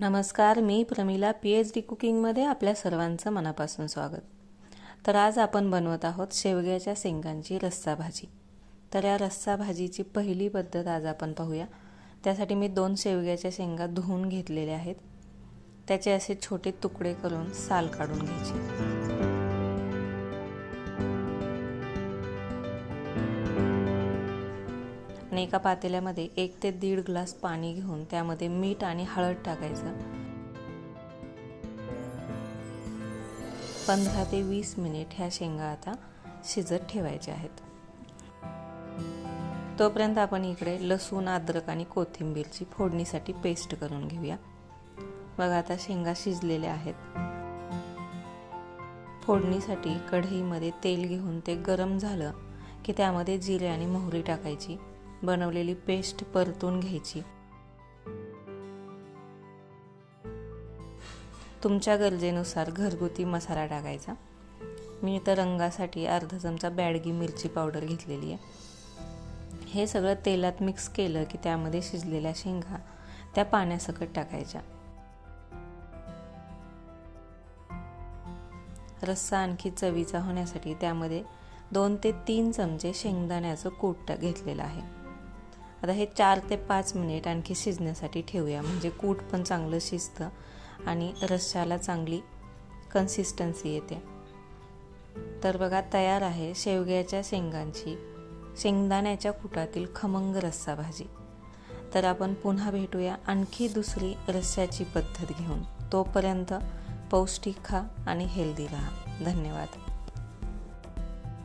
नमस्कार मी Pramila P H D कुकिंगमध्ये आपल्या सर्वांचं मनापासून स्वागत. तर आज आपण बनवत आहोत शेवग्याच्या शेंगांची रस्सा भाजी. तर या रस्सा भाजीची पहिली पद्धत आज आपण पाहूया. त्यासाठी मी दोन शेवग्याच्या शेंगा धुवून घेतलेल्या आहेत. त्याचे असे छोटे तुकडे करून साल काढून घ्यायची. आणि एका पातेल्यामध्ये एक ते दीड ग्लास पाणी घेऊन त्यामध्ये मीठ आणि हळद टाकायचं. पंधरा ते वीस मिनिट ह्या शेंगा आता शिजत ठेवायच्या आहेत. तोपर्यंत आपण इकडे लसूण अद्रक आणि कोथिंबीरची फोडणीसाठी पेस्ट करून घेऊया. बघा आता शेंगा शिजलेल्या आहेत. फोडणीसाठी कढईमध्ये तेल घेऊन ते गरम झालं की त्यामध्ये जिरे आणि मोहरी टाकायची. बनवलेली पेस्ट परतून घ्यायची. तुमच्या गरजेनुसार घरगुती मसाला टाकायचा. मी इथं रंगासाठी अर्धा चमचा बॅडगी मिरची पावडर घेतलेली आहे. हे सगळं तेलात मिक्स केलं की त्यामध्ये शिजलेल्या शेंगा त्या पाण्यासकट टाकायच्या. रस्सा आणखी चवीचा होण्यासाठी त्यामध्ये दोन ते तीन चमचे शेंगदाण्याचं कूट घेतलेलं आहे. आता हे चार ते पाच मिनिट आणखी शिजण्यासाठी ठेवूया. म्हणजे कूट पण चांगलं शिजतं आणि रश्श्याला चांगली कन्सिस्टन्सी येते. तर बघा तयार आहे शेवग्याच्या शेंगांची. शेंगदाण्याच्या कुटातील खमंग रस्सा भाजी. तर आपण पुन्हा भेटूया आणखी दुसरी रस्स्याची पद्धत घेऊन. तोपर्यंत पौष्टिक खा आणि हेल्दी राहा. धन्यवाद.